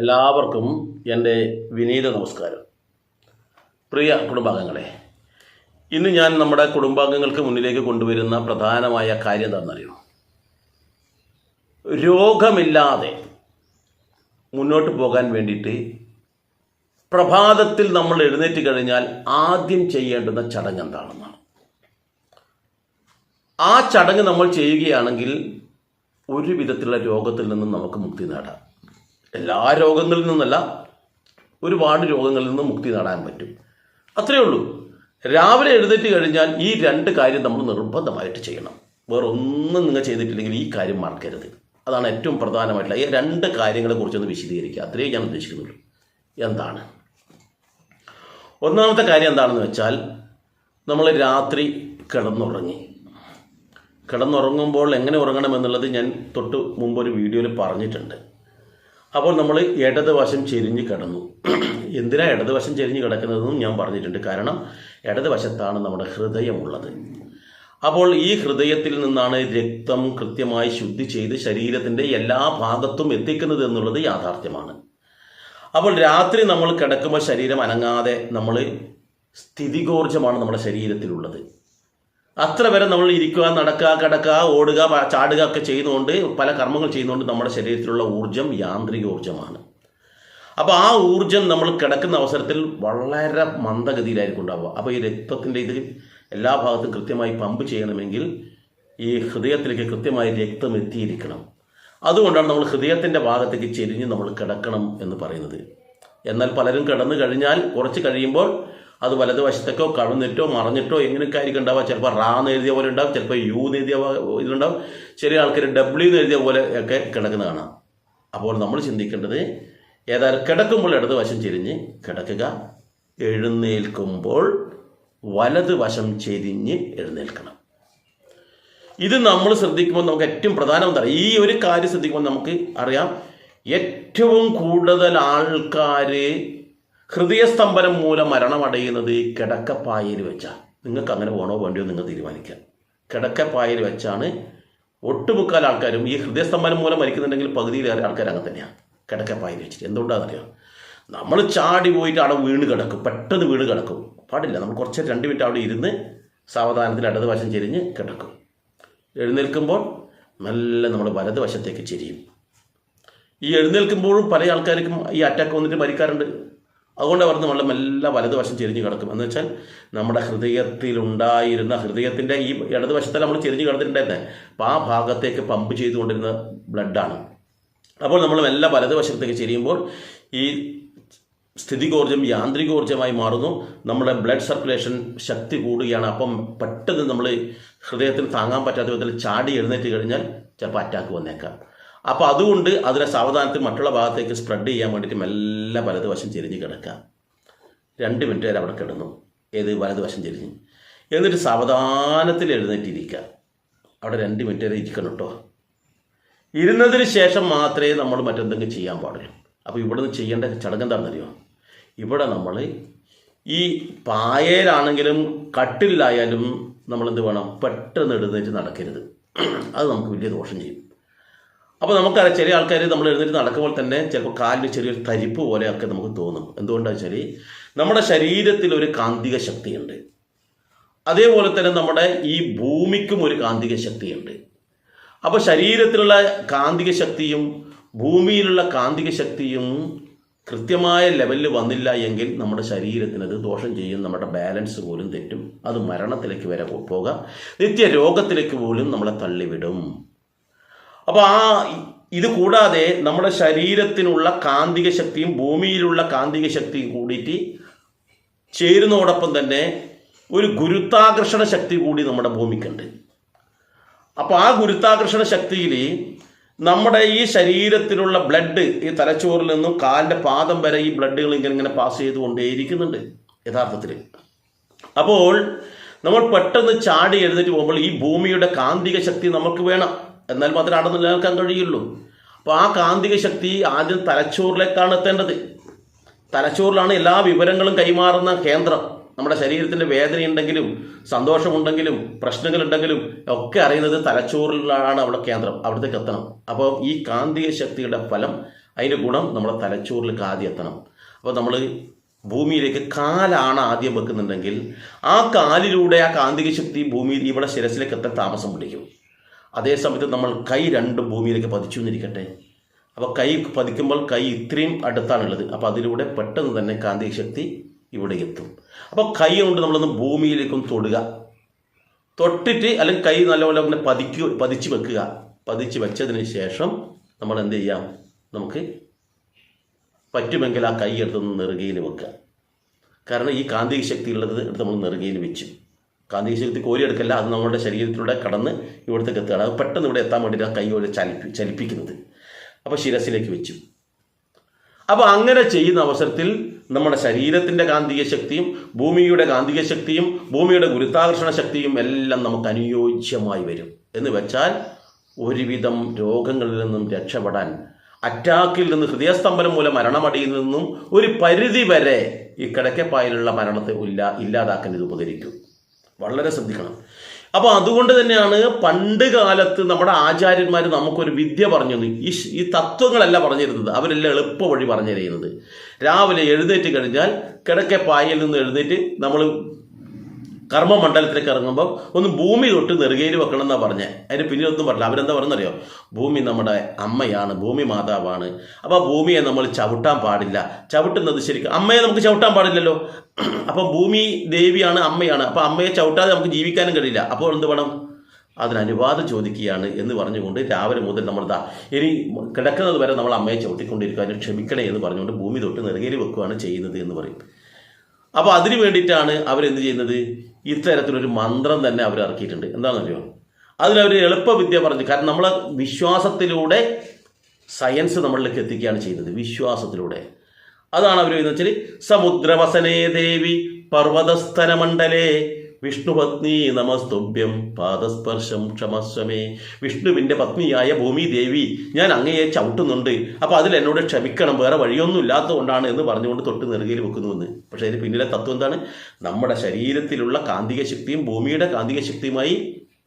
എല്ലാവർക്കും എന്റെ വിനീത നമസ്കാരം. പ്രിയ കുടുംബാംഗങ്ങളെ ഇന്ന് ഞാൻ നമ്മുടെ കുടുംബാംഗങ്ങൾക്ക് മുന്നിലേക്ക് കൊണ്ടുവരുന്ന പ്രധാനമായ കാര്യം എന്താണെന്നറിയോ രോഗമില്ലാതെ മുന്നോട്ട് പോകാൻ വേണ്ടിയിട്ട് പ്രഭാതത്തിൽ നമ്മൾ എഴുന്നേറ്റ് കഴിഞ്ഞാൽ ആദ്യം ചെയ്യേണ്ടുന്ന ചടങ്ങ് എന്താണെന്നാണ്. ആ ചടങ്ങ് നമ്മൾ ചെയ്യുകയാണെങ്കിൽ ഒരു വിധത്തിലുള്ള രോഗത്തിൽ നിന്നും നമുക്ക് മുക്തി നേടാം. എല്ലാ രോഗങ്ങളിൽ നിന്നല്ല ഒരുപാട് രോഗങ്ങളിൽ നിന്ന് മുക്തി നേടാൻ പറ്റും. അത്രയേ ഉള്ളൂ. രാവിലെ എഴുന്നേറ്റ് കഴിഞ്ഞാൽ ഈ രണ്ട് കാര്യം നമ്മൾ നിർബന്ധമായിട്ട് ചെയ്യണം. വേറെ ഒന്നും നിങ്ങൾ ചെയ്തിട്ടില്ലെങ്കിൽ ഈ കാര്യം മറക്കരുത്. അതാണ് ഏറ്റവും പ്രധാനമായിട്ടുള്ള ഈ രണ്ട് കാര്യങ്ങളെ കുറിച്ചൊന്ന് വിശദീകരിക്കുക. അത്രയേ ഞാൻ ഉദ്ദേശിക്കുന്നുള്ളൂ. എന്താണ്? ഒന്നാമത്തെ കാര്യം എന്താണെന്ന് വെച്ചാൽ നമ്മൾ രാത്രി കിടന്നുറങ്ങി. കിടന്നുറങ്ങുമ്പോൾ എങ്ങനെ ഉറങ്ങണം എന്നുള്ളത് ഞാൻ തൊട്ട് മുമ്പ് ഒരു വീഡിയോയിൽ പറഞ്ഞിട്ടുണ്ട്. അപ്പോൾ നമ്മൾ ഇടതുവശം ചെരിഞ്ഞ് കിടന്നു. എന്തിനാ ഇടതുവശം ചെരിഞ്ഞ് കിടക്കുന്നതെന്നും ഞാൻ പറഞ്ഞിട്ടുണ്ട്. കാരണം ഇടതുവശത്താണ് നമ്മുടെ ഹൃദയമുള്ളത്. അപ്പോൾ ഈ ഹൃദയത്തിൽ നിന്നാണ് രക്തം കൃത്യമായി ശുദ്ധി ചെയ്ത് ശരീരത്തിന്റെ എല്ലാ ഭാഗത്തും എത്തിക്കുന്നത് എന്നുള്ളത് യാഥാർത്ഥ്യമാണ്. അപ്പോൾ രാത്രി നമ്മൾ കിടക്കുമ്പോൾ ശരീരം അനങ്ങാതെ നമ്മൾ സ്ഥിതികോർജമാണ് നമ്മുടെ ശരീരത്തിലുള്ളത്. അത്ര വരെ നമ്മൾ ഇരിക്കുക നടക്കുക കിടക്കുക ഓടുക ചാടുക ഒക്കെ ചെയ്യുന്നതുകൊണ്ട് പല കർമ്മങ്ങൾ ചെയ്യുന്നതുകൊണ്ട് നമ്മുടെ ശരീരത്തിലുള്ള ഊർജം യാന്ത്രിക ഊർജമാണ്. അപ്പോൾ ആ ഊർജം നമ്മൾ കിടക്കുന്ന അവസരത്തിൽ വളരെ മന്ദഗതിയിലായിരിക്കും ഉണ്ടാവുക. അപ്പോൾ ഈ രക്തത്തിന്റെ ഇത് എല്ലാ ഭാഗത്തും കൃത്യമായി പമ്പ് ചെയ്യണമെങ്കിൽ ഈ ഹൃദയത്തിലേക്ക് കൃത്യമായി രക്തം എത്തിയിരിക്കണം. അതുകൊണ്ടാണ് നമ്മൾ ഹൃദയത്തിന്റെ ഭാഗത്തേക്ക് ചെരിഞ്ഞ് നമ്മൾ കിടക്കണം എന്ന് പറയുന്നത്. എന്നാൽ പലരും കിടന്നു കഴിഞ്ഞാൽ കുറച്ച് കഴിയുമ്പോൾ അത് വലതുവശത്തേക്കോ കടന്നിട്ടോ മറിഞ്ഞിട്ടോ എങ്ങനെയൊക്കെ ആയിരിക്കും ഉണ്ടാവുക? ചിലപ്പോൾ റാ എന്ന് എഴുതിയ പോലെ ഉണ്ടാവും ചിലപ്പോൾ യു എന്ന് എഴുതിയ പോലെ ഇതുണ്ടാവും. ചെറിയ ആൾക്കാർ ഡബ്ല്യു എന്ന് എഴുതിയ പോലെ ഒക്കെ കിടക്കുന്ന കാണാം. അപ്പോൾ നമ്മൾ ചിന്തിക്കേണ്ടത് ഏതായാലും കിടക്കുമ്പോൾ ഇടതുവശം ചെരിഞ്ഞ് കിടക്കുക. എഴുന്നേൽക്കുമ്പോൾ വലതുവശം ചെരിഞ്ഞ് എഴുന്നേൽക്കണം. ഇത് നമ്മൾ ശ്രദ്ധിക്കുമ്പോൾ നമുക്ക് ഏറ്റവും പ്രധാനം എന്താ? ഈ ഒരു കാര്യം ശ്രദ്ധിക്കുമ്പോൾ നമുക്ക് അറിയാം ഏറ്റവും കൂടുതൽ ആൾക്കാർ ഹൃദയസ്തംഭനം മൂലം മരണമടയുന്നത് കിടക്കപ്പായയിൽ വെച്ചാണ് നിങ്ങൾക്ക് അങ്ങനെ പോകണോ വേണ്ടിയോ നിങ്ങൾ തീരുമാനിക്കാം. കിടക്കപ്പായയിൽ വെച്ചാണ് ഒട്ടുമുക്കാൽ ആൾക്കാരും ഈ ഹൃദയസ്തംഭനം മൂലം മരിക്കുന്നുണ്ടെങ്കിൽ പകുതിയിലേറെ ആൾക്കാർ അങ്ങനെ തന്നെയാണ് കിടക്കപ്പായയിൽ വെച്ചിട്ട്. എന്തുകൊണ്ടാണെന്നറിയാം നമ്മൾ ചാടി പോയിട്ട് അവിടെ വീണ് കിടക്കും. പെട്ടെന്ന് വീണ് കിടക്കും. പാടില്ല. നമ്മൾ കുറച്ച് രണ്ട് മിനിറ്റ് അവിടെ ഇരുന്ന് സാവധാനത്തിൽ ഇടതുവശം ചെരിഞ്ഞ് കിടക്കും. എഴുന്നേൽക്കുമ്പോൾ നല്ല നമ്മൾ വലതുവശത്തേക്ക് ചെരിയും. ഈ എഴുന്നേൽക്കുമ്പോഴും പല ആൾക്കാർക്കും ഈ അറ്റാക്ക് വന്നിട്ട് മരിക്കാറുണ്ട്. അതുകൊണ്ട് അവിടുന്ന് വെള്ളം മെല്ലെ വലതുവശം ചെരിഞ്ഞു കിടക്കും. എന്ന് വെച്ചാൽ നമ്മുടെ ഹൃദയത്തിലുണ്ടായിരുന്ന ഹൃദയത്തിന്റെ ഈ ഇടതുവശത്തല്ല നമ്മൾ ചെരിഞ്ഞു കിടന്നിട്ടുണ്ടായിരുന്നേ. അപ്പോൾ ആ ഭാഗത്തേക്ക് പമ്പ് ചെയ്തുകൊണ്ടിരുന്ന ബ്ലഡാണ് അപ്പോൾ നമ്മൾ മെല്ലെ വലതുവശത്തേക്ക് ചെരിയുമ്പോൾ ഈ സ്ഥിതികോർജം യാന്ത്രികോർജമായി മാറുന്നു. നമ്മുടെ ബ്ലഡ് സർക്കുലേഷൻ ശക്തി കൂടുകയാണ്. അപ്പം പെട്ടെന്ന് നമ്മൾ ഹൃദയത്തിന് താങ്ങാൻ പറ്റാത്ത വിധത്തിൽ ചാടി എഴുന്നേറ്റ് കഴിഞ്ഞാൽ ചിലപ്പോൾ അറ്റാക്ക് വന്നേക്കാം. അപ്പോൾ അതുകൊണ്ട് അതിനെ സാവധാനത്തിൽ മറ്റുള്ള ഭാഗത്തേക്ക് സ്പ്രെഡ് ചെയ്യാൻ വേണ്ടിയിട്ട് മെല്ലെ വലതുവശം ചെരിഞ്ഞ് കിടക്കുക. രണ്ട് മിനിറ്റ് വരെ അവിടെ കിടന്നു. ഏത് വലതുവശം ചെരിഞ്ഞ്. എന്നിട്ട് സാവധാനത്തിൽ എഴുന്നേറ്റിരിക്കുക. അവിടെ രണ്ട് മിനിറ്റ് വരെ ഇരിക്കണം കേട്ടോ. ഇരുന്നതിന് ശേഷം മാത്രമേ നമ്മൾ മറ്റെന്തെങ്കിലും ചെയ്യാൻ പാടുള്ളൂ. അപ്പോൾ ഇവിടെ നിന്ന് ചെയ്യേണ്ട ചടങ്ങ് എന്താണെന്നറിയോ? ഇവിടെ നമ്മൾ ഈ പായയിലാണെങ്കിലും കട്ടിലായാലും നമ്മൾ എന്ത് വേണം? പെട്ടെന്ന് എഴുന്നേറ്റ് നടക്കരുത്. അത് നമുക്ക് വലിയ ദോഷം ചെയ്യും. അപ്പോൾ നമുക്കറിയാം ചില ആൾക്കാർ നമ്മൾ എഴുന്നേറ്റ് നടക്കുമ്പോൾ തന്നെ ചിലപ്പോൾ കാലിന് ചെറിയൊരു തരിപ്പ് പോലെയൊക്കെ നമുക്ക് തോന്നും. എന്തുകൊണ്ടാണെന്ന് വെച്ചാൽ നമ്മുടെ ശരീരത്തിൽ ഒരു കാന്തിക ശക്തിയുണ്ട്. അതേപോലെ തന്നെ നമ്മുടെ ഈ ഭൂമിക്കും ഒരു കാന്തിക ശക്തിയുണ്ട്. അപ്പോൾ ശരീരത്തിലുള്ള കാന്തിക ശക്തിയും ഭൂമിയിലുള്ള കാന്തിക ശക്തിയും കൃത്യമായ ലെവലിൽ വന്നില്ല എങ്കിൽ നമ്മുടെ ശരീരത്തിന് അത് ദോഷം ചെയ്യും. നമ്മുടെ ബാലൻസ് പോലും തെറ്റും. അത് മരണത്തിലേക്ക് വരെ പോകാം. നിത്യ രോഗത്തിലേക്ക് പോലും നമ്മളെ തള്ളിവിടും. അപ്പോൾ ആ ഇത് കൂടാതെ നമ്മുടെ ശരീരത്തിനുള്ള കാന്തിക ശക്തിയും ഭൂമിയിലുള്ള കാന്തിക ശക്തിയും കൂടിയിട്ട് ചേരുന്നതോടൊപ്പം തന്നെ ഒരു ഗുരുത്വാകർഷണ ശക്തി കൂടി നമ്മുടെ ഭൂമിക്കുണ്ട്. അപ്പോൾ ആ ഗുരുത്വാകർഷണ ശക്തിയിൽ നമ്മുടെ ഈ ശരീരത്തിലുള്ള ബ്ലഡ് ഈ തലച്ചോറിൽ നിന്നും കാലിന്റെ പാദം വരെ ഈ ബ്ലഡുകൾ ഇങ്ങനെ ഇങ്ങനെ പാസ് ചെയ്തുകൊണ്ടേയിരിക്കുന്നുണ്ട് യഥാർത്ഥത്തിൽ അപ്പോൾ നമ്മൾ പെട്ടെന്ന് ചാടി എഴുന്നേറ്റ് പോകുമ്പോൾ ഈ ഭൂമിയുടെ കാന്തിക ശക്തി നമുക്ക് വേണം. എന്നാൽ മാത്രമേ അവിടെ നിലനിൽക്കാൻ കഴിയുള്ളൂ. അപ്പോൾ ആ കാന്തിക ശക്തി ആദ്യം തലച്ചോറിലേക്കാണ് എത്തേണ്ടത്. തലച്ചോറിലാണ് എല്ലാ വിവരങ്ങളും കൈമാറുന്ന കേന്ദ്രം. നമ്മുടെ ശരീരത്തിന്റെ വേദനയുണ്ടെങ്കിലും സന്തോഷമുണ്ടെങ്കിലും പ്രശ്നങ്ങളുണ്ടെങ്കിലും ഒക്കെ അറിയുന്നത് തലച്ചോറിലാണ് അവിടെ കേന്ദ്രം അവിടത്തേക്ക് എത്തണം. അപ്പോൾ ഈ കാന്തിക ശക്തിയുടെ ഫലം അതിന്റെ ഗുണം നമ്മുടെ തലച്ചോറിലേക്ക് ആദ്യം എത്തണം. അപ്പോൾ നമ്മൾ ഭൂമിയിലേക്ക് കാലാണ് ആദ്യം വെക്കുന്നുണ്ടെങ്കിൽ ആ കാലിലൂടെ ആ കാന്തിക ശക്തി ഭൂമിയിൽ ഇവിടെ ശിരസിലേക്ക് എത്താൻ താമസം പിടിക്കും. അതേ സമയത്ത് നമ്മൾ കൈ രണ്ടും ഭൂമിയിലേക്ക് പതിച്ചു എന്നിരിക്കട്ടെ. അപ്പോൾ കൈ പതിക്കുമ്പോൾ കൈ ഇത്രയും അടുത്താണുള്ളത്. അപ്പോൾ അതിലൂടെ പെട്ടെന്ന് തന്നെ കാന്തിക ശക്തി ഇവിടെ എത്തും. അപ്പോൾ കൈ കൊണ്ട് നമ്മളൊന്ന് ഭൂമിയിലേക്കും തൊടുക. തൊട്ടിട്ട് അല്ലെങ്കിൽ കൈ നല്ലപോലെ അങ്ങനെ പതിക്കുക പതിച്ച് വെക്കുക. പതിച്ച് വെച്ചതിന് ശേഷം നമ്മൾ എന്ത് ചെയ്യാം? നമുക്ക് പറ്റുമെങ്കിൽ ആ കൈ എടുത്തൊന്ന് നെറുകയിൽ വെക്കുക. കാരണം ഈ കാന്തിക ശക്തി ഉള്ളത് എടുത്ത് നമ്മൾ നെറുകയിൽ വെച്ചു. കാന്തിക ശക്തി കോരിയെടുക്കല്ല അത് നമ്മുടെ ശരീരത്തിലൂടെ കടന്ന് ഇവിടത്തേക്ക് എത്തുകയാണ് അത് പെട്ടെന്ന് ഇവിടെ എത്താൻ വേണ്ടിയിട്ട് ആ കൈ ഒരു ചലിപ്പി ചലിപ്പിക്കുന്നത്. അപ്പോൾ ശിരസിലേക്ക് വെച്ചു. അപ്പോൾ അങ്ങനെ ചെയ്യുന്ന അവസരത്തിൽ നമ്മുടെ ശരീരത്തിന്റെ കാന്തിക ശക്തിയും ഭൂമിയുടെ കാന്തിക ശക്തിയും ഭൂമിയുടെ ഗുരുത്വാകർഷണ ശക്തിയും എല്ലാം നമുക്ക് അനുയോജ്യമായി വരും. എന്ന് വെച്ചാൽ ഒരുവിധം രോഗങ്ങളിൽ നിന്നും രക്ഷപ്പെടാൻ അറ്റാക്കിൽ നിന്ന് ഹൃദയസ്തംഭനം മൂലം മരണമടിയിൽ നിന്നും ഒരു പരിധി വരെ ഈ കിടക്കപ്പായിലുള്ള മരണത്തെ ഇല്ല ഇല്ലാതാക്കാൻ ഇത് ഉപകരിക്കും. വളരെ ശ്രദ്ധിക്കണം. അപ്പോൾ അതുകൊണ്ട് തന്നെയാണ് പണ്ട് കാലത്ത് നമ്മുടെ ആചാര്യന്മാർ നമുക്കൊരു വിദ്യ പറഞ്ഞു ഈ ഈ തത്വങ്ങളല്ല പറഞ്ഞിരുന്നത് അവരെല്ലാം എളുപ്പ വഴി പറഞ്ഞു തരുന്നത്. രാവിലെ എഴുന്നേറ്റ് കഴിഞ്ഞാൽ കിടക്കെ പായയിൽ നിന്ന് എഴുന്നേറ്റ് നമ്മൾ കർമ്മമണ്ഡലത്തിലേക്ക് ഇറങ്ങുമ്പോൾ ഒന്ന് ഭൂമി തൊട്ട് നെറുകയിൽ വെക്കണം എന്നാണ് പറഞ്ഞത് അതിന് പിന്നെ ഒന്നും പറഞ്ഞില്ല. അവരെന്താ പറഞ്ഞറിയോ ഭൂമി നമ്മുടെ അമ്മയാണ് ഭൂമി മാതാവാണ്. അപ്പോൾ ഭൂമിയെ നമ്മൾ ചവിട്ടാൻ പാടില്ല. ചവിട്ടുന്നത് ശരിക്കും അമ്മയെ നമുക്ക് ചവിട്ടാൻ പാടില്ലല്ലോ. അപ്പം ഭൂമി ദേവിയാണ് അമ്മയാണ്. അപ്പോൾ അമ്മയെ ചവിട്ടാതെ നമുക്ക് ജീവിക്കാനും കഴിയില്ല. അപ്പോൾ എന്ത് വേണം? അതിന് അനുവാദം ചോദിക്കുകയാണ് എന്ന് പറഞ്ഞുകൊണ്ട് രാവിലെ മുതൽ നമ്മൾ ഇനി കിടക്കുന്നത് വരെ നമ്മൾ അമ്മയെ ചവിട്ടിക്കൊണ്ടിരിക്കുക. അതിന് ക്ഷമിക്കണേ എന്ന് പറഞ്ഞുകൊണ്ട് ഭൂമി തൊട്ട് നെറുകയിൽ വെക്കുകയാണ് ചെയ്യുന്നത് എന്ന് പറയും. അപ്പോൾ അതിനു വേണ്ടിയിട്ടാണ് അവരെന്ത് ചെയ്യുന്നത്? ഇത്തരത്തിലൊരു മന്ത്രം തന്നെ അവർ ഇറക്കിയിട്ടുണ്ട്. എന്താണെന്നറിയോ? അതിലവർ എളുപ്പവിദ്യ പറഞ്ഞു കാരണം നമ്മൾ വിശ്വാസത്തിലൂടെ സയൻസ് നമ്മളിലേക്ക് എത്തിക്കുകയാണ് ചെയ്യുന്നത്. വിശ്വാസത്തിലൂടെ. അതാണ് അവർ എന്ന് വെച്ചാൽ സമുദ്രവസനേ ദേവി പർവതസ്ഥനമണ്ഡലേ വിഷ്ണുപത്നി നമസ്തുഭ്യം പാദസ്പർശം ക്ഷമസ്വമേ. വിഷ്ണുവിന്റെ പത്നിയായ ഭൂമി ദേവി ഞാൻ അങ്ങയെ ചവിട്ടുന്നുണ്ട്. അപ്പോൾ അതിൽ എന്നോട് ക്ഷമിക്കണം വേറെ വഴിയൊന്നും ഇല്ലാത്തതുകൊണ്ടാണ് എന്ന് പറഞ്ഞുകൊണ്ട് തൊട്ട് നെറുകയിൽ വെക്കുന്നുവെന്ന്. പക്ഷേ അതിന് പിന്നിലെ തത്വം എന്താണ്? നമ്മുടെ ശരീരത്തിലുള്ള കാന്തിക ശക്തിയും ഭൂമിയുടെ കാന്തിക ശക്തിയുമായി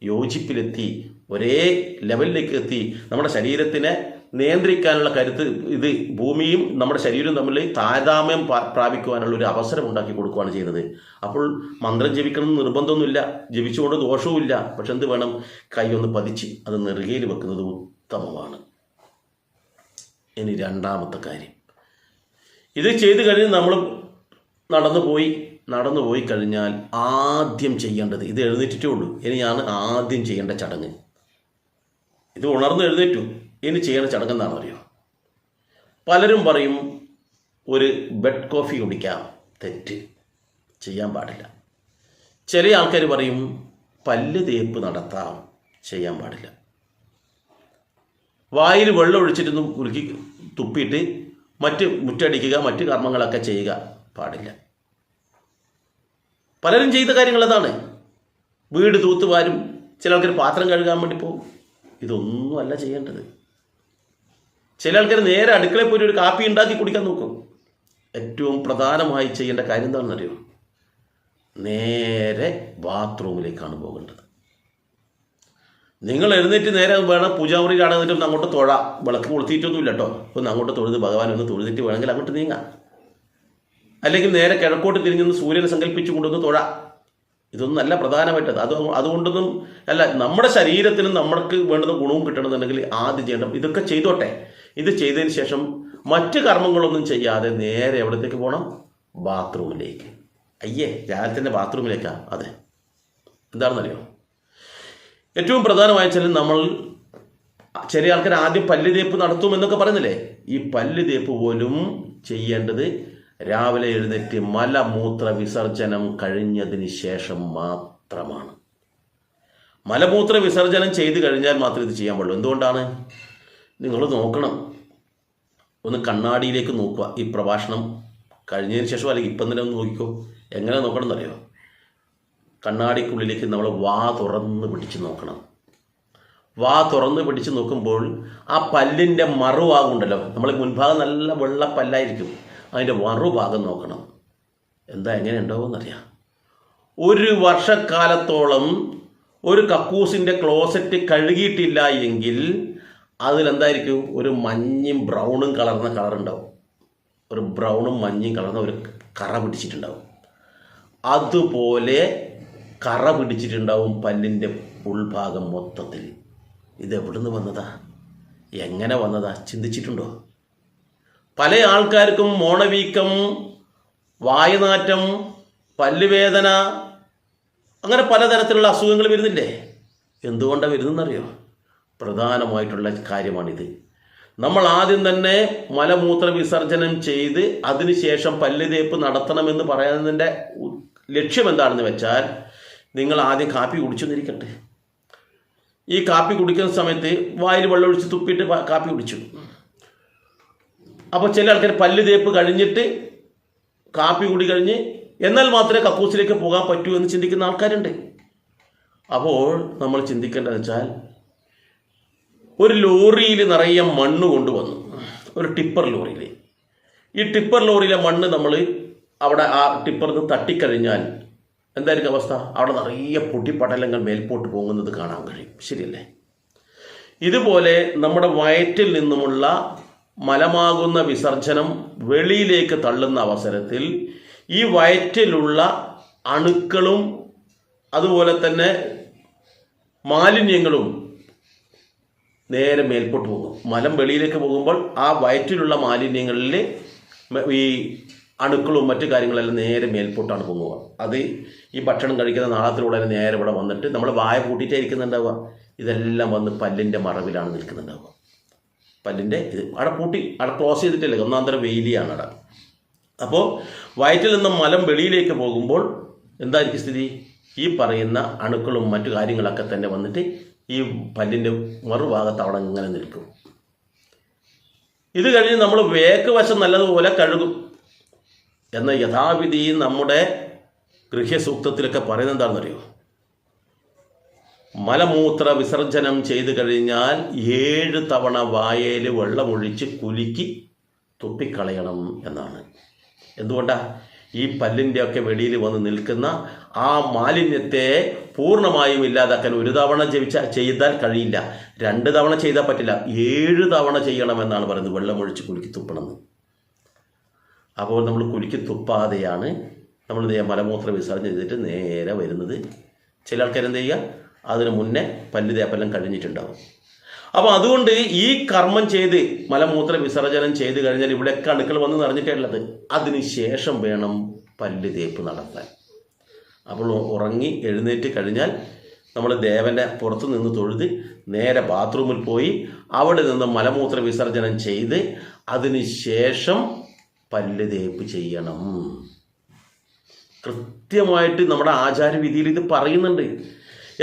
യോജിപ്പിലെത്തി ഒരേ ലെവലിലേക്ക് എത്തി. നമ്മുടെ ശരീരത്തിനെ നിയന്ത്രിക്കാനുള്ള കരുത്ത് ഇത് ഭൂമിയും നമ്മുടെ ശരീരവും തമ്മിൽ താരതാമ്യം പ്രാപിക്കുവാനുള്ള ഒരു അവസരം ഉണ്ടാക്കി കൊടുക്കുകയാണ് ചെയ്യുന്നത്. അപ്പോൾ മന്ത്രം ജപിക്കണം നിർബന്ധമൊന്നുമില്ല ജപിച്ചുകൊണ്ട് ദോഷവുമില്ല. പക്ഷെ എന്ത് വേണം? കൈ ഒന്ന് പതിച്ച് അത് നെറുകയിൽ വെക്കുന്നത് ഉത്തമമാണ്. ഇനി രണ്ടാമത്തെ കാര്യം. ഇത് ചെയ്തു കഴിഞ്ഞ് നമ്മൾ നടന്നു പോയി. നടന്നു പോയി കഴിഞ്ഞാൽ ആദ്യം ചെയ്യേണ്ടത് ഇത് എഴുന്നേറ്റിട്ടേ ഉള്ളൂ. ഇനിയാണ് ആദ്യം ചെയ്യേണ്ട ചടങ്ങ്. ഇത് ഉണർന്ന് എഴുന്നേറ്റു. ഇനി ചെയ്യേണ്ട ചടങ്ങ് എന്താണെന്ന് അറിയോ? പലരും പറയും ഒരു ബെഡ് കോഫി കുടിക്കാം. തെറ്റ്. ചെയ്യാൻ പാടില്ല. ചില ആൾക്കാർ പറയും പല്ല് തേപ്പ് നടത്താം. ചെയ്യാൻ പാടില്ല. വായിൽ വെള്ളം ഒഴിച്ചിട്ടൊന്ന് കുലുക്കി തുപ്പിയിട്ട് മറ്റ് മുറ്റടിക്കുക മറ്റ് കർമ്മങ്ങളൊക്കെ ചെയ്യുക പാടില്ല. പലരും ചെയ്ത കാര്യങ്ങൾ അതാണ്. വീട് തൂത്തുവാരും ചില ആൾക്കാർ പാത്രം കഴുകാൻ വേണ്ടി പോകും. ഇതൊന്നുമല്ല ചെയ്യേണ്ടത്. ചില ആൾക്കാർ നേരെ അടുക്കളയിൽ പോയി ഒരു കാപ്പി ഉണ്ടാക്കി കുടിക്കാൻ നോക്കും. ഏറ്റവും പ്രധാനമായി ചെയ്യേണ്ട കാര്യം എന്താണെന്ന് അറിയോ നേരെ ബാത്റൂമിലേക്കാണ് പോകേണ്ടത്. നിങ്ങൾ എഴുന്നേറ്റ് നേരെ വേണം പൂജാമുറി കാണുന്നിട്ട് ഒന്ന് അങ്ങോട്ട് തൊഴ. വിളക്ക് കൊളുത്തിയിട്ടൊന്നും ഇല്ല കേട്ടോ. ഒന്ന് അങ്ങോട്ട് തൊഴുത് ഭഗവാൻ ഒന്ന് തൊഴുതിട്ട് വേണമെങ്കിൽ അങ്ങോട്ട് നീങ്ങാം. അല്ലെങ്കിൽ നേരെ കിഴക്കോട്ട് തിരിഞ്ഞൊന്ന് സൂര്യനെ സങ്കല്പിച്ചു കൊണ്ടൊന്ന് തൊഴ. ഇതൊന്നും അല്ല പ്രധാനമായിട്ടത്. അത് അതുകൊണ്ടൊന്നും അല്ല നമ്മുടെ ശരീരത്തിനും നമ്മൾക്ക് വേണ്ടുന്ന ഗുണവും കിട്ടണമെന്നുണ്ടെങ്കിൽ ആദ്യം ചെയ്യണം ഇതൊക്കെ ചെയ്തോട്ടെ. ഇത് ചെയ്തതിന് ശേഷം മറ്റ് കർമ്മങ്ങളൊന്നും ചെയ്യാതെ നേരെ എവിടത്തേക്ക് പോകണം ബാത്റൂമിലേക്ക്. അയ്യേ രാജ്യത്തിന്റെ ബാത്റൂമിലേക്കാണ് ബാത്റൂമിലേക്കാ? അതെ. എന്താണെന്നറിയോ? ഏറ്റവും പ്രധാനമായ ചില നമ്മൾ ചെറിയ ആൾക്കാർ ആദ്യം പല്ല് തേപ്പ് നടത്തും എന്നൊക്കെ പറയുന്നില്ലേ? ഈ പല്ല് തേപ്പ് പോലും ചെയ്യേണ്ടത് രാവിലെ എഴുന്നേറ്റ് മലമൂത്ര വിസർജനം കഴിഞ്ഞതിന് ശേഷം മാത്രമാണ്. മലമൂത്ര വിസർജനം ചെയ്ത് കഴിഞ്ഞാൽ മാത്രമേ ഇത് ചെയ്യാൻ പാടുള്ളൂ. എന്തുകൊണ്ടാണ്? നിങ്ങൾ നോക്കണം. ഒന്ന് കണ്ണാടിയിലേക്ക് നോക്കുക. ഈ പ്രഭാഷണം കഴിഞ്ഞതിന് ശേഷം അല്ലെങ്കിൽ ഇപ്പം തന്നെ ഒന്ന് നോക്കിക്കോ. എങ്ങനെ നോക്കണം എന്നറിയോ? കണ്ണാടിക്കുള്ളിലേക്ക് നമ്മൾ വാ തുറന്ന് പിടിച്ച് നോക്കണം. വാ തുറന്ന് പിടിച്ച് നോക്കുമ്പോൾ ആ പല്ലിന്റെ മറുഭാഗം ഉണ്ടല്ലോ. നമ്മൾ മുൻഭാഗം നല്ല വെള്ള പല്ലായിരിക്കും. അതിന്റെ മറുഭാഗം നോക്കണം. എന്താ എങ്ങനെ ഉണ്ടാവുമെന്നറിയാം? ഒരു വർഷക്കാലത്തോളം ഒരു കക്കൂസിന്റെ ക്ലോസറ്റ് കഴുകിയിട്ടില്ല എങ്കിൽ അതിലെന്തായിരിക്കും? ഒരു മഞ്ഞും ബ്രൗണും കളർന്ന കളർ ഉണ്ടാവും ഒരു ബ്രൗണും മഞ്ഞും കളർന്ന ഒരു കറ പിടിച്ചിട്ടുണ്ടാവും. അതുപോലെ കറ പിടിച്ചിട്ടുണ്ടാവും പല്ലിന്റെ ഉൾഭാഗം മൊത്തത്തിൽ. ഇത് എവിടുന്ന് വന്നതാ? എങ്ങനെ വന്നതാ? ചിന്തിച്ചിട്ടുണ്ടോ? പല ആൾക്കാർക്കും മോണവീക്കം വായുനാറ്റം പല്ലുവേദന അങ്ങനെ പലതരത്തിലുള്ള അസുഖങ്ങൾ വരുന്നില്ലേ? എന്തുകൊണ്ടാണ് വരുന്നതെന്നറിയോ? പ്രധാനമായിട്ടുള്ള കാര്യമാണിത്. നമ്മൾ ആദ്യം തന്നെ മലമൂത്ര വിസർജനം ചെയ്ത് അതിനുശേഷം പല്ല് തേപ്പ് നടത്തണമെന്ന് പറയുന്നതിന്റെ ലക്ഷ്യം എന്താണെന്ന് വെച്ചാൽ നിങ്ങൾ ആദ്യം കാപ്പി കുടിച്ചു കുടിച്ചെന്നിരിക്കട്ടെ. ഈ കാപ്പി കുടിക്കുന്ന സമയത്ത് വായിൽ വെള്ളം ഒഴിച്ച് തുപ്പിയിട്ട് കാപ്പി കുടിച്ചു. അപ്പോൾ ചില ആൾക്കാർ പല്ല് തേപ്പ് കഴിഞ്ഞിട്ട് കാപ്പി കുടി കഴിഞ്ഞ് എന്നാൽ മാത്രമേ കക്കൂസിലേക്ക് പോകാൻ പറ്റൂ എന്ന് ചിന്തിക്കുന്ന ആൾക്കാരുണ്ട്. അപ്പോൾ നമ്മൾ ചിന്തിക്കേണ്ടതെന്ന് വെച്ചാൽ ഒരു ലോറിയിൽ നിറയെ മണ്ണ് കൊണ്ടുവന്നു. ഒരു ടിപ്പർ ലോറിയിൽ ഈ ടിപ്പർ ലോറിയിലെ മണ്ണ് നമ്മൾ അവിടെ ആ ടിപ്പറിന് തട്ടിക്കഴിഞ്ഞാൽ എന്തായിരിക്കും അവസ്ഥ? അവിടെ നിറയെ പൊടിപടലങ്ങൾ മേൽപോട്ട് പോകുന്നത് കാണാൻ കഴിയും. ശരിയല്ലേ? ഇതുപോലെ നമ്മുടെ വയറ്റിൽ നിന്നുമുള്ള മലമാകുന്ന വിസർജനം വെളിയിലേക്ക് തള്ളുന്ന അവസരത്തിൽ ഈ വയറ്റിലുള്ള അണുക്കളും അതുപോലെ തന്നെ മാലിന്യങ്ങളും നേരെ മേൽപോട്ട് പോകും. മലം വെളിയിലേക്ക് പോകുമ്പോൾ ആ വയറ്റിലുള്ള മാലിന്യങ്ങളിൽ ഈ അണുക്കളും മറ്റു കാര്യങ്ങളെല്ലാം നേരെ മേൽപോട്ടാണ് പോകുക അത് ഈ ഭക്ഷണം കഴിക്കുന്ന നാളത്തിലൂടെ നേരെ ഇവിടെ വന്നിട്ട് നമ്മൾ വായ കൂട്ടിയിട്ടേ ഇരിക്കുന്നുണ്ടാവുക. ഇതെല്ലാം വന്ന് പല്ലിന്റെ മറവിലാണ് നിൽക്കുന്നുണ്ടാവുക. പല്ലിന്റെ ഇത് അവിടെ പൂട്ടി അവിടെ ക്ലോസ് ചെയ്തിട്ടില്ല. ഒന്നാന്തരം വെയിലിയാണ് അവിടെ. അപ്പോൾ വയറ്റിൽ നിന്നും മലം വെളിയിലേക്ക് പോകുമ്പോൾ എന്തായിരിക്കും സ്ഥിതി? ഈ പറയുന്ന അണുക്കളും മറ്റു കാര്യങ്ങളൊക്കെ തന്നെ വന്നിട്ട് ഈ പല്ലിന്റെ മറുഭാഗത്ത് അവിടെ ഇങ്ങനെ നിൽക്കും. ഇത് കഴിഞ്ഞ് നമ്മൾ വേക്ക് വശം നല്ലതുപോലെ കഴുകും. എന്ന യഥാവിധി നമ്മുടെ ഗൃഹ്യസൂക്തത്തിലൊക്കെ പറയുന്നത് എന്താണെന്നറിയോ? മലമൂത്ര വിസർജനം ചെയ്തു കഴിഞ്ഞാൽ ഏഴ് തവണ വായയിൽ വെള്ളമൊഴിച്ച് കുലുക്കി തുപ്പിക്കളയണം എന്നാണ്. എന്തുകൊണ്ടാ? ഈ പല്ലിന്റെയൊക്കെ വെളിയിൽ വന്ന് നിൽക്കുന്ന ആ മാലിന്യത്തെ പൂർണമായും ഇല്ലാതാക്കാൻ ഒരു തവണ ജവിച്ച ചെയ്താൽ കഴിയില്ല. രണ്ട് തവണ ചെയ്താൽ പറ്റില്ല. ഏഴ് തവണ ചെയ്യണമെന്നാണ് പറയുന്നത്. വെള്ളമൊഴിച്ച് കുലുക്കി തുപ്പണമെന്ന്. അപ്പോൾ നമ്മൾ കുലുക്കി തുപ്പാതെയാണ് നമ്മൾ മലമൂത്ര വിസർജനം ചെയ്തിട്ട് നേരെ വരുന്നത്. ചില ആൾക്കാർ എന്ത് ചെയ്യുക? അതിന് മുന്നേ പല്ല് തേപ്പെല്ലാം കഴിഞ്ഞിട്ടുണ്ടാവും. അപ്പോൾ അതുകൊണ്ട് ഈ കർമ്മം ചെയ്ത് മലമൂത്ര വിസർജനം ചെയ്ത് കഴിഞ്ഞാൽ ഇവിടെയൊക്കെ അണുക്കൾ വന്ന് നിറഞ്ഞിട്ടുള്ളത് അതിന് ശേഷം വേണം പല്ല് തേപ്പ് നടത്താൻ. അപ്പോൾ ഉറങ്ങി എഴുന്നേറ്റ് കഴിഞ്ഞാൽ നമ്മൾ ദേവന്റെ പുറത്ത് നിന്ന് തൊഴുത് നേരെ ബാത്റൂമിൽ പോയി അവിടെ നിന്ന് മലമൂത്ര വിസർജനം ചെയ്ത് അതിന് ശേഷം പല്ല് തേപ്പ് ചെയ്യണം. കൃത്യമായിട്ട് നമ്മുടെ ആചാരവിധിയിൽ ഇത് പറയുന്നുണ്ട്.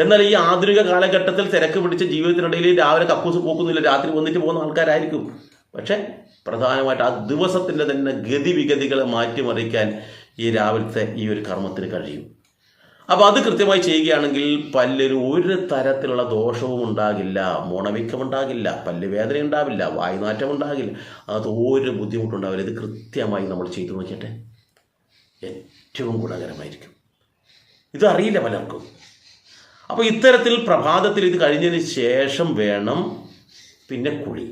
എന്നാൽ ഈ ആധുനിക കാലഘട്ടത്തിൽ തിരക്ക് പിടിച്ച ജീവിതത്തിനിടയിൽ രാവിലെ കക്കൂസ് പോക്കുന്നില്ല രാത്രി വന്നിട്ട് പോകുന്ന ആൾക്കാരായിരിക്കും. പക്ഷെ പ്രധാനമായിട്ട് ആ ദിവസത്തിന്റെ തന്നെ ഗതിവിഗതികളെ മാറ്റിമറിക്കാൻ ഈ രാവിലത്തെ ഈ ഒരു കർമ്മത്തിന് കഴിയും. അപ്പോൾ അത് കൃത്യമായി ചെയ്യുകയാണെങ്കിൽ പല്ലിന് ഒരു തരത്തിലുള്ള ദോഷവും ഉണ്ടാകില്ല മോണവീക്കം ഉണ്ടാകില്ല പല്ല് വേദന ഉണ്ടാവില്ല വായുനാറ്റം ഉണ്ടാകില്ല. അത് ഒരു ബുദ്ധിമുട്ടുണ്ടാവില്ല. ഇത് കൃത്യമായി നമ്മൾ ചെയ്തു നോക്കിയട്ടെ. ഏറ്റവും ഗുണകരമായിരിക്കും. ഇത് അറിയില്ല പലർക്കും. അപ്പോൾ ഇത്തരത്തിൽ പ്രഭാതത്തിൽ ഇത് കഴിഞ്ഞതിന് ശേഷം വേണം പിന്നെ കുളി.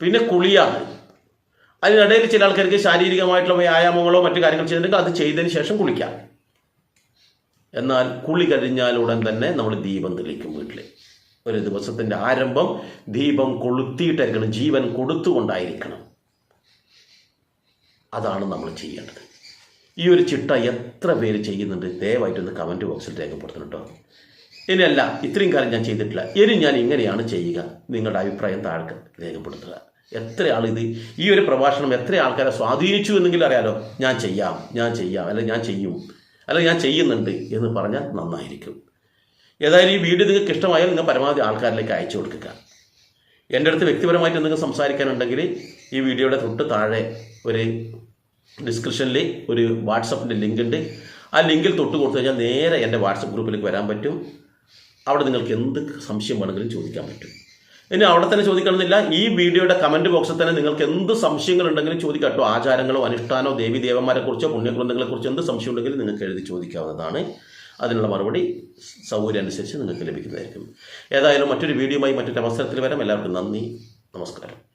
പിന്നെ കുളിയാണ്. അതിനിടയിൽ ചില ആൾക്കാർക്ക് ശാരീരികമായിട്ടുള്ള വ്യായാമങ്ങളോ മറ്റു കാര്യങ്ങൾ ചെയ്തിട്ടുണ്ടെങ്കിൽ അത് ചെയ്തതിന് ശേഷം കുളിക്കാം. എന്നാൽ കുളി കഴിഞ്ഞാൽ ഉടൻ തന്നെ നമ്മൾ ദീപം തെളിക്കും വീട്ടിൽ. ഒരു ദിവസത്തിന്റെ ആരംഭം ദീപം കൊളുത്തിയിട്ടായിരിക്കണം ജീവൻ കൊടുത്തുകൊണ്ടായിരിക്കണം. അതാണ് നമ്മൾ ചെയ്യേണ്ടത്. ഈ ഒരു ചിട്ട എത്ര പേര് ചെയ്യുന്നുണ്ട് ദയവായിട്ടൊന്ന് കമന്റ് ബോക്സിൽ രേഖപ്പെടുത്തണം കേട്ടോ. ഇനിയല്ല ഇത്രയും കാര്യം ഞാൻ ചെയ്തിട്ടില്ല. ഇനി ഞാൻ ഇങ്ങനെയാണ് ചെയ്യുക. നിങ്ങളുടെ അഭിപ്രായം താഴെ രേഖപ്പെടുത്തുക. എത്ര ആൾ ഇത്? ഈ ഒരു പ്രഭാഷണം എത്ര ആൾക്കാരെ സ്വാധീനിച്ചു എന്നെങ്കിലും അറിയാലോ. ഞാൻ ചെയ്യാം ഞാൻ ചെയ്യാം അല്ലെങ്കിൽ ഞാൻ ചെയ്യും. അല്ലെങ്കിൽ ഞാൻ ചെയ്യുന്നുണ്ട് എന്ന് പറഞ്ഞാൽ നന്നായിരിക്കും. ഏതായാലും ഈ വീഡിയോ നിങ്ങൾക്ക് ഇഷ്ടമായാൽ നിങ്ങൾ പരമാവധി ആൾക്കാരിലേക്ക് അയച്ചു കൊടുക്കുക. എന്റെ അടുത്ത് വ്യക്തിപരമായിട്ട് എന്തെങ്കിലും സംസാരിക്കാനുണ്ടെങ്കിൽ ഈ വീഡിയോയുടെ തൊട്ട് താഴെ ഒരു ഡിസ്ക്രിപ്ഷനിൽ ഒരു വാട്സപ്പിന്റെ ലിങ്ക് ഉണ്ട് ആ ലിങ്കിൽ തൊട്ട് കൊടുത്തു കഴിഞ്ഞാൽ നേരെ എന്റെ വാട്സപ്പ് ഗ്രൂപ്പിലേക്ക് വരാൻ പറ്റും. അവിടെ നിങ്ങൾക്ക് എന്ത് സംശയം വേണമെങ്കിലും ചോദിക്കാൻ പറ്റും. ഇനി അവിടെ തന്നെ ചോദിക്കണമെന്നില്ല. ഈ വീഡിയോയുടെ കമന്റ് ബോക്സിൽ തന്നെ നിങ്ങൾക്ക് എന്ത് സംശയങ്ങൾ ഉണ്ടെങ്കിലും ചോദിക്കാട്ടോ ആചാരങ്ങളോ അനുഷ്ഠാനോ ദേവി ദേവന്മാരെ കുറിച്ചോ പുണ്യഗ്രന്ഥങ്ങളെ കുറിച്ചോ എന്ത് സംശയം ഉണ്ടെങ്കിലും നിങ്ങൾക്ക് എഴുതി ചോദിക്കാവുന്നതാണ്. അതിനുള്ള മറുപടി സൗകര്യം അനുസരിച്ച് നിങ്ങൾക്ക് ലഭിക്കുന്നതായിരിക്കും. ഏതായാലും മറ്റൊരു വീഡിയോയുമായി മറ്റൊരു അവസരത്തിൽ വരാം. എല്ലാവർക്കും നന്ദി. നമസ്കാരം.